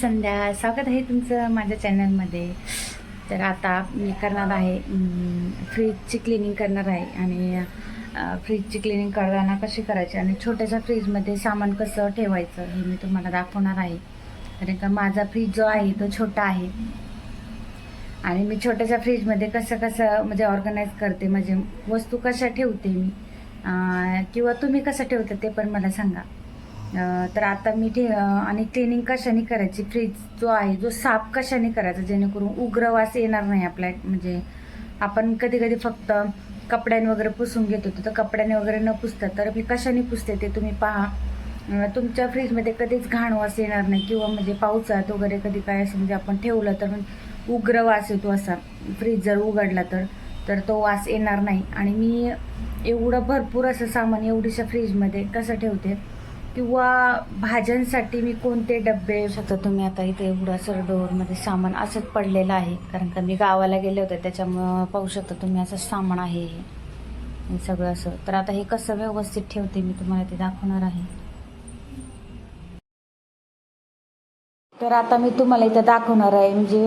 संध्या स्वागत आहे तुमचं माझ्या चॅनलमध्ये तर आता मी करणार आहे फ्रीजची क्लिनिंग करणार आहे आणि फ्रीजची क्लिनिंग करताना कशी करायची आणि छोट्याशा फ्रीजमध्ये सामान कसं ठेवायचं हे मी तुम्हाला दाखवणार आहे. कारण का माझा फ्रीज जो आहे तो छोटा आहे. आणि मी छोट्याशा फ्रीजमध्ये कसं कसं म्हणजे ऑर्गनाईज करते म्हणजे वस्तू कशा ठेवते मी किंवा तुम्ही कसं ठेवता ते पण मला सांगा. तर आता मी ठे आणि क्लिनिंग कशाने करायची? फ्रीज जो आहे जो साफ कशाने करायचा? जेणेकरून उग्र वास येणार नाही आपल्या म्हणजे आपण कधी कधी फक्त कपड्याने वगैरे पुसून घेत होतो तर कपड्याने वगैरे न पुसता तर मी कशाने पुसते ते तुम्ही पहा. तुमच्या फ्रीजमध्ये कधीच घाण वास येणार नाही किंवा म्हणजे पावसात वगैरे कधी काय असं म्हणजे आपण ठेवलं तर उग्र वास येतो असा. फ्रीज जर उघडला तर तर तो वास येणार नाही. आणि मी एवढं भरपूर असं सामान एवढीशा फ्रीजमध्ये कसं ठेवते? किंवा भाज्यांसाठी मी कोणते डबे शकता तुम्ही आता इथे एवढा सर डोअरमध्ये सामान असंच पडलेलं आहे. कारण का मी गावाला गेले होते त्याच्यामुळं पाहू शकता तुम्ही असं सामान आहे हे. सगळं असं. तर आता हे कसं व्यवस्थित ठेवते मी तुम्हाला ते दाखवणार आहे. तर आता मी तुम्हाला इथं दाखवणार आहे. म्हणजे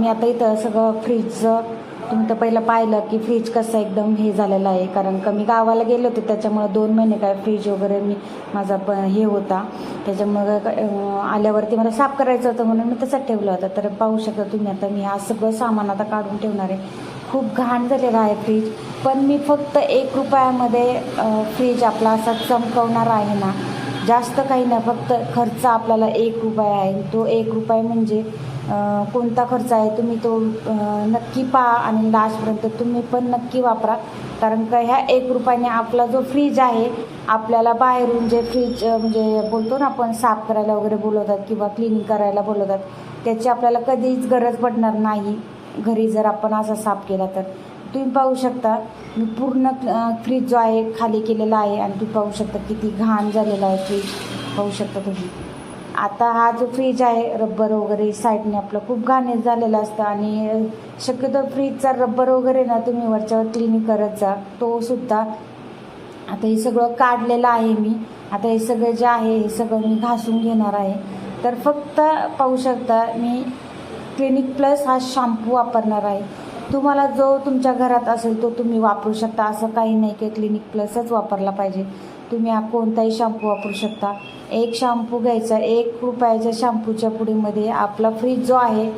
मी आता इथं सगळं फ्रीजचं तुम्ही तर पहिलं पाहिलं की फ्रीज कसं एकदम हे झालेलं आहे. कारण का मी गावाला गेले होते त्याच्यामुळं दोन महिने काय फ्रीज वगैरे मी माझा प हे होता. त्याच्यामुळं आल्यावरती मला साफ करायचं होतं म्हणून मी तसंच ठेवलं होतं. तर पाहू शकता तुम्ही आता मी हा सगळं सामान आता काढून ठेवणार आहे. खूप घाण झालेलं आहे फ्रीज पण मी फक्त एक रुपयामध्ये फ्रीज आपला असा चमकवणार आहे ना. जास्त काही नाही फक्त खर्च आपल्याला एक रुपया आहे. तो एक रुपये म्हणजे कोणता खर्च आहे तुम्ही तो नक्की पहा आणि लास्टपर्यंत तुम्ही पण नक्की वापरा. कारण का ह्या एक रुपयाने आपला जो फ्रीज आहे आपल्याला बाहेरून जे फ्रीज म्हणजे बोलतो ना आपण साफ करायला वगैरे बोलवतात किंवा क्लिनिंग करायला बोलवतात त्याची आपल्याला कधीच गरज पडणार नाही. घरी जर आपण असा साफ केला तर. तुम्ही पाहू शकता मी पूर्ण फ्रीज जो आहे खाली केलेला आहे आणि तुम्ही पाहू शकता किती घाण झालेला आहे फ्रीज पाहू शकता तुम्ही. आता हा जो फ्रीज आहे रब्बर वगैरे साईडने आपलं खूप घाण झालेलं असतं आणि शक्यतो फ्रीजचा रब्बर वगैरे ना तुम्ही वरच्यावर क्लिनिक करत जा. तो सुद्धा आता हे सगळं काढलेलं आहे मी. आता हे सगळं जे आहे हे सगळं मी घासून घेणार आहे. तर फक्त पाहू शकता मी क्लिनिक प्लस हा शॅम्पू वापरणार आहे. तुम्हाला जो तुमच्या घरात असेल तो तुम्ही वापरू शकता. असं काही नाही की क्लिनिक प्लसच वापरला पाहिजे. तुम्ही हा कोणताही शॅम्पू वापरू शकता. एक शॅम्पू घ्यायचा एक रुपयाच्या शॅम्पूच्या पुडीमध्ये आपला फ्रीज जो आहे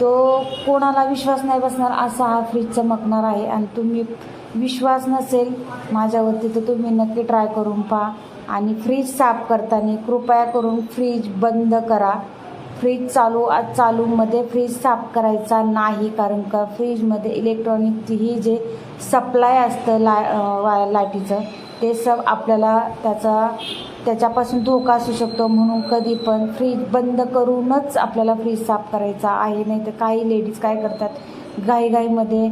तो कोणाला विश्वास नाही बसणार असा हा फ्रीज चमकणार आहे. आणि तुम्ही विश्वास नसेल माझ्यावरती तर तुम्ही नक्की ट्राय करून पहा. आणि फ्रीज साफ करताना कृपया करून फ्रीज बंद करा. फ्रीज चालू आज चालूमध्ये फ्रीज साफ करायचा नाही कारण का फ्रीजमध्ये इलेक्ट्रॉनिकची ही जे सप्लाय असतं ला अं, वा लाईटीचं ते सब आपल्याला त्याचा त्याच्यापासून धोका असू शकतो. म्हणून कधी पण फ्रीज बंद करूनच आपल्याला फ्रीज साफ करायचा आहे. नाही तर काही लेडीज काय करतात? घाईघाईमध्ये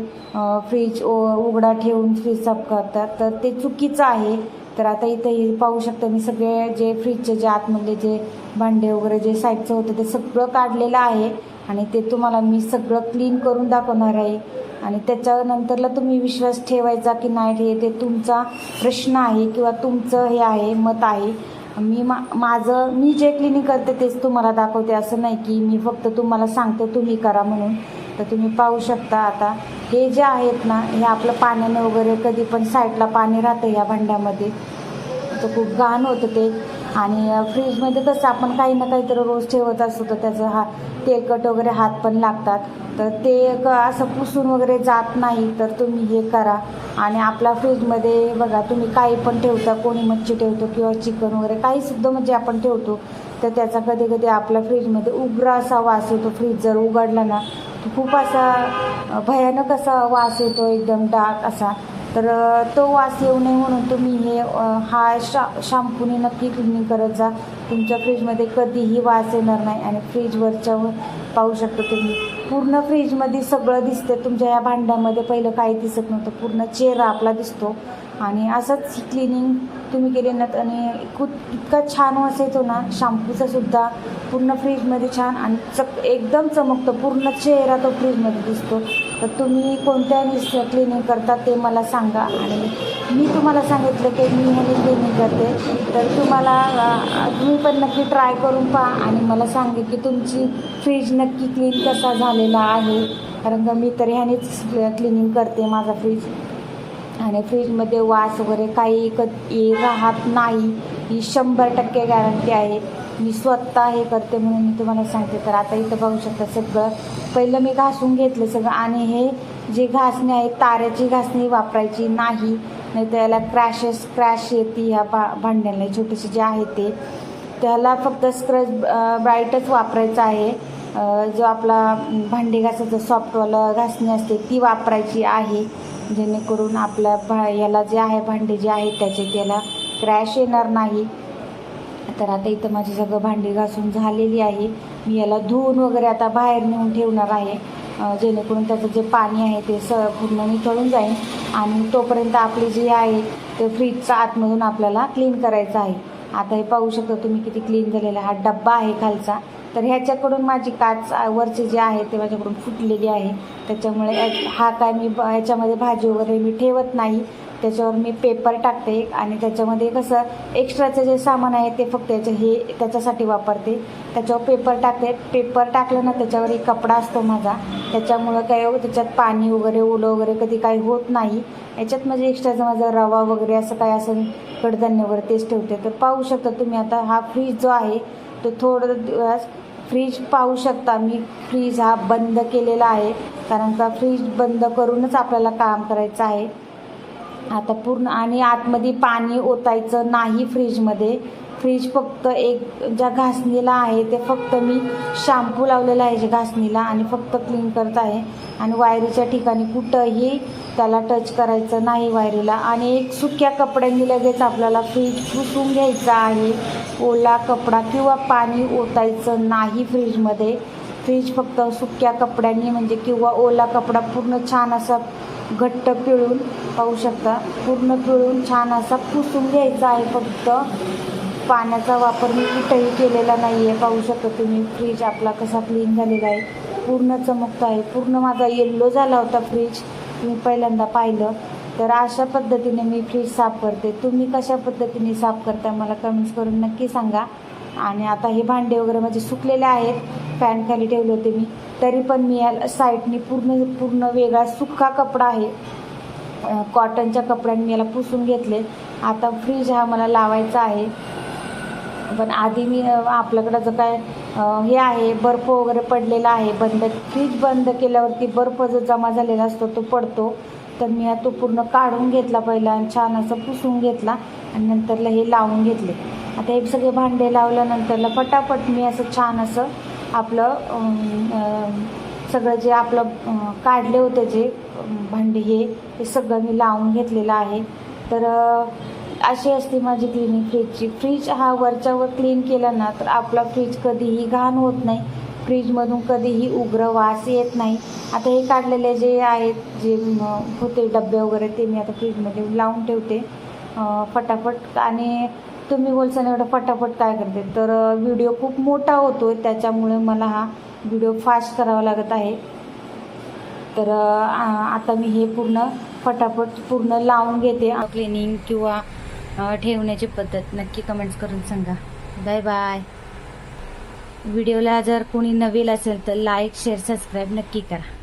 फ्रीज उघडा ठेवून फ्रीज साफ करतात. तर ते चुकीचं आहे. तर आता इथे पाहू शकता मी सगळे जे फ्रीजचे जे आतमधले जे भांडे वगैरे जे साईडचं होतं ते सगळं काढलेलं आहे. आणि ते तुम्हाला मी सगळं क्लीन करून दाखवणार आहे. आणि त्याच्यानंतरला तुम्ही विश्वास ठेवायचा की नाही हे ते तुमचा प्रश्न आहे किंवा तुमचं हे आहे मत आहे. मी मा माझं मी जे क्लिनिक करते तेच तुम्हाला दाखवते. असं नाही की मी फक्त तुम्हाला सांगते तुम्ही करा म्हणून. तर तुम्ही पाहू शकता आता. हे जे आहेत ना हे आपलं पाण्याने वगैरे कधी पण साईडला पाणी राहतं या भांड्यामध्ये. तर खूप घाण होतं ते. आणि फ्रीजमध्ये कसं आपण काही ना काहीतरी रोज ठेवत असतो तर त्याचं हा तेलकट वगैरे हात पण लागतात. तर ते क- असं पुसून वगैरे जात नाही तर तुम्ही हे करा. आणि आपला फ्रीजमध्ये बघा तुम्ही काही पण ठेवता कोणी मच्छी ठेवतो किंवा चिकन वगैरे काहीसुद्धा म्हणजे आपण ठेवतो. तर त्याचा कधी कधी आपल्या फ्रीजमध्ये उग्र असा वास येतो फ्रीज जर उघडला ना खूप असा भयानक असा वास येतो एकदम डार्क असा. तर तो वास येऊ नये म्हणून तुम्ही हे हा शा शॅम्पूने नक्की क्लिनिंग करत जा. तुमच्या फ्रीजमध्ये कधीही वास येणार नाही आणि फ्रीजवरच्या पाहू शकता तुम्ही. पूर्ण फ्रीजमध्ये सगळं दिसतं तुमच्या या भांड्यामध्ये पहिलं काही दिसत नव्हतं. पूर्ण चेहरा आपला दिसतो. आणि असंच क्लिनिंग तुम्ही केले ना आणि खूप इतका छान वास येतो ना शॅम्पूचा सुद्धा. पूर्ण फ्रीजमध्ये छान आणि चक एकदम चमकतो. पूर्ण चेहरा तो फ्रीजमध्ये दिसतो. तर तुम्ही कोणत्या क्लिनिंग करता ते मला सांगा. आणि मी तुम्हाला सांगितलं की मी ह्याने क्लिनिंग करते. तर तुम्हाला तुम्ही पण नक्की ट्राय करून पहा आणि मला सांगे की तुमची फ्रीज नक्की क्लीन कसा झालेला आहे. कारण का मी तर ह्यानेच क्लिनिंग करते माझा फ्रीज आणि फ्रीजमध्ये वास वगैरे काही क ये राहत नाही ही शंभर टक्के गॅरंटी आहे. मी स्वतः हे करते म्हणून मी तुम्हाला सांगते. तर आता इथं बघू शकता सगळं. पहिलं मी घासून घेतलं सगळं आणि हे जे घासणी आहे ताऱ्याची घासणी वापरायची नाही. नाही तर याला क्रॅशेस क्रॅश येते ह्या भा भांड्यांना. छोटेसे जे आहे ते. त्याला फक्त स्क्रच ब्राईटच वापरायचं आहे. जो आपला भांडी घासायचं सॉफ्टवाला घासणी असते ती वापरायची आहे. जेणेकरून आपल्या भा याला जे आहे भांडे जे आहेत त्याचे त्याला क्रॅश येणार नाही. तर आता इथं माझी सगळं भांडी घासून झालेली आहे. मी याला धुवून वगैरे आता बाहेर नेऊन ठेवणार आहे. जेणेकरून त्याचं जे पाणी आहे ते स पूर्ण निथळून जाईल. आणि तोपर्यंत आपली जी आहे ते फ्रीजचा आतमधून आपल्याला क्लीन करायचं आहे. आता हे पाहू शकता तुम्ही किती क्लीन झालेला हा डब्बा आहे खालचा. तर ह्याच्याकडून माझी काच वरचे वरची जी आहे ते माझ्याकडून फुटलेली आहे. त्याच्यामुळे या- हा काय मी ब- ह्याच्यामध्ये भाजी वगैरे मी ठेवत नाही. त्याच्यावर मी पेपर टाकते आणि त्याच्यामध्ये कसं एक्स्ट्राचं जे सामान आहे ते फक्त याचे हे त्याच्यासाठी वापरते. त्याच्यावर पेपर टाकते. पेपर टाकलं ना त्याच्यावर एक कपडा असतो माझा. त्याच्यामुळं काय हो, त्याच्यात पाणी वगैरे ओलं वगैरे कधी काही होत नाही. याच्यात म्हणजे एक्स्ट्राचं माझा रवा वगैरे असं काय असं कडधान्य वगैरे तेच ठेवते. तर पाहू शकता तुम्ही आता हा फ्रीज जो आहे तो थोडं दिवस फ्रीज पाहू शकता मी. फ्रीज हा बंद केलेला आहे. कारण का फ्रीज बंद करूनच आपल्याला काम करायचं आहे. आता पूर्ण आणि आतमध्ये पाणी ओतायचं नाही फ्रीजमध्ये फ्रीज फक्त एक ज्या घासणीला आहे ते फक्त मी शॅम्पू लावलेला आहे जे घासणीला आणि फक्त क्लीन करत आहे. आणि वायरीच्या ठिकाणी कुठंही त्याला टच करायचं नाही वायरीला. आणि एक सुक्या कपड्यांनी लगेच आपल्याला फ्रीज पुसून घ्यायचं आहे. ओला कपडा किंवा पाणी ओतायचं नाही फ्रीजमध्ये. फ्रीज फक्त सुक्या कपड्यांनी म्हणजे किंवा ओला कपडा पूर्ण छान असा घट्ट पिळून पाहू शकता. पूर्ण पिळून छान असा पुसून घ्यायचा आहे फक्त. पाण्याचा वापर मी कुठेही केलेला नाही आहे पाहू शकता तुम्ही फ्रीज आपला कसा क्लीन झालेला आहे. पूर्ण चमकतो आहे. पूर्ण माझा येल्लो झाला होता फ्रीज. तुम्ही पहिल्यांदा पाहिलं. तर अशा पद्धतीने मी फ्रीज साफ करते. तुम्ही कशा पद्धतीने साफ करता मला कमेंट्स करून नक्की सांगा. आणि आता हे भांडे वगैरे माझे सुकलेले आहेत. फॅन खाली ठेवले होते मी. तरी पण मी या साईडनी पूर्ण पूर्ण वेगळा सुका कपडा आहे. कॉटनच्या कपड्यांनी मी याला पुसून घेतले. आता फ्रीज हा मला लावायचा आहे. पण आधी मी आपल्याकडं जो काय हे आहे बर्फ वगैरे पडलेला आहे. बंद फ्रीज बंद केल्यावरती बर्फ जो जमा झालेला असतो तो पडतो. तर मी तो पूर्ण काढून घेतला पहिला आणि छान असं पुसून घेतला आणि नंतरला हे लावून घेतले. आता हे सगळे भांडे लावल्यानंतरला पटापट मी असं छान असं आपलं सगळं जे आपलं काढले होते जे भांडी भांडे हे ते सगळं मी लावून घेतलेलं आहे. तर अशी असते माझी क्लिनिंग फ्रीजची फ्रीज हा वरच्यावर क्लीन केला ना तर आपला फ्रीज कधीही घाण होत नाही. फ्रीजमधून कधीही उग्र वास येत नाही. आता हे काढलेले जे आहेत जे होते डबे वगैरे ते मी आता फ्रीजमध्ये लावून ठेवते. फटाफट. आणि तुम्ही बोलसान एवढं फटाफट काय करते? तर व्हिडिओ खूप मोठा होतो त्याच्यामुळे मला हा व्हिडिओ फास्ट करावा लागत आहे. तर आता मी हे पूर्ण फटाफट पूर्ण लावून घेते. क्लिनिंग किंवा ठेवण्याची पद्धत नक्की कमेंट्स करून सांगा. Bye bye. व्हिडिओला जर कोणी नवीन असेल तर लाईक शेअर सबस्क्राईब नक्की करा.